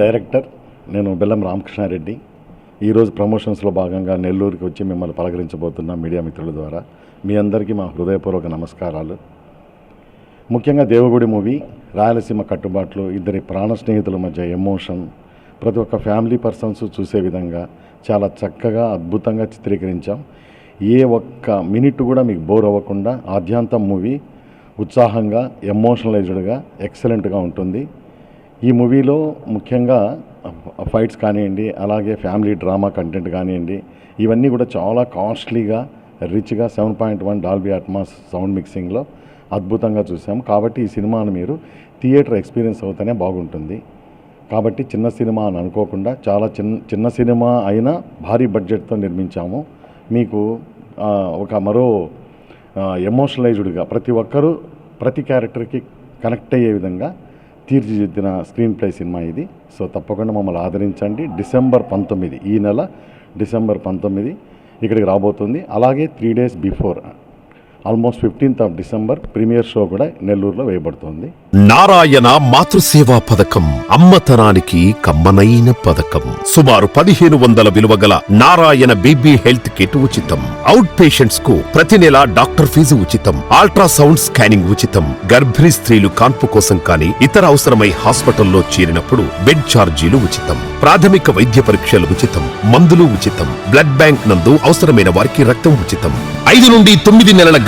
Director నేను బెల్లం రామకృష్ణారెడ్డి. ఈరోజు ప్రమోషన్స్లో భాగంగా నెల్లూరుకి వచ్చి మిమ్మల్ని పలకరించబోతున్న మీడియా మిత్రుల ద్వారా మీ అందరికీ మా హృదయపూర్వక నమస్కారాలు. ముఖ్యంగా దేవగుడి మూవీ రాయలసీమ కట్టుబాట్లు ఇద్దరి ప్రాణ స్నేహితుల మధ్య ఎమోషన్ ప్రతి ఒక్క ఫ్యామిలీ పర్సన్స్ చూసే విధంగా చాలా చక్కగా అద్భుతంగా చిత్రీకరించాం. ఏ ఒక్క మినిట్ కూడా మీకు బోర్ అవ్వకుండా ఆద్యాంతం మూవీ ఉత్సాహంగా ఎమోషనలైజ్డ్గా ఎక్సలెంట్గా ఉంటుంది. ఈ మూవీలో ముఖ్యంగా ఫైట్స్ కానివ్వండి అలాగే ఫ్యామిలీ డ్రామా కంటెంట్ కానివ్వండి ఇవన్నీ కూడా చాలా కాస్ట్లీగా రిచ్గా seven point one Dolby Atmos sound మిక్సింగ్లో అద్భుతంగా చూసాం. కాబట్టి ఈ సినిమాను మీరు థియేటర్ ఎక్స్పీరియన్స్ అవుతేనే బాగుంటుంది. కాబట్టి చిన్న సినిమా అని అనుకోకుండా చాలా చిన్న చిన్న సినిమా అయినా భారీ బడ్జెట్తో నిర్మించాము. మీకు ఒక మరో ఎమోషనలైజ్డ్గా ప్రతి ఒక్కరూ ప్రతి క్యారెక్టర్కి కనెక్ట్ అయ్యే విధంగా తీర్చిదిద్దిన స్క్రీన్ ప్లే సినిమా ఇది. సో తప్పకుండా మమ్మల్ని ఆదరించండి. డిసెంబర్ పంతొమ్మిది ఈ నెల డిసెంబర్ పంతొమ్మిది ఇక్కడికి రాబోతుంది. అలాగే three days before almost fifteenth of December premiere show కూడా నెల్లూరులో వేయబడుతోంది. నారాయణ మాతృసేవా పథకం అమ్మతనానికి కమ్మనైన పథకం. సుమారు పదిహేను వందల విలువ గల నారాయణ బీబీ హెల్త్ కిట్ ఉచితం. అవుట్ పేషెంట్స్కు ప్రతి నెల డాక్టర్ ఫీజు ఉచితం. అల్ట్రాసౌండ్ స్కానింగ్ ఉచితం. గర్భిణీ స్త్రీలు కాన్పు కోసం కానీ ఇతర అవసరమై హాస్పిటల్లో చేరినప్పుడు బెడ్ ఛార్జీలు ఉచితం. ప్రాథమిక వైద్య పరీక్షలు ఉచితం. మందులు ఉచితం. బ్లడ్ బ్యాంక్ నందు అవసరమైన వారికి రక్తం ఉచితం. ఐదు నుండి తొమ్మిది నెలల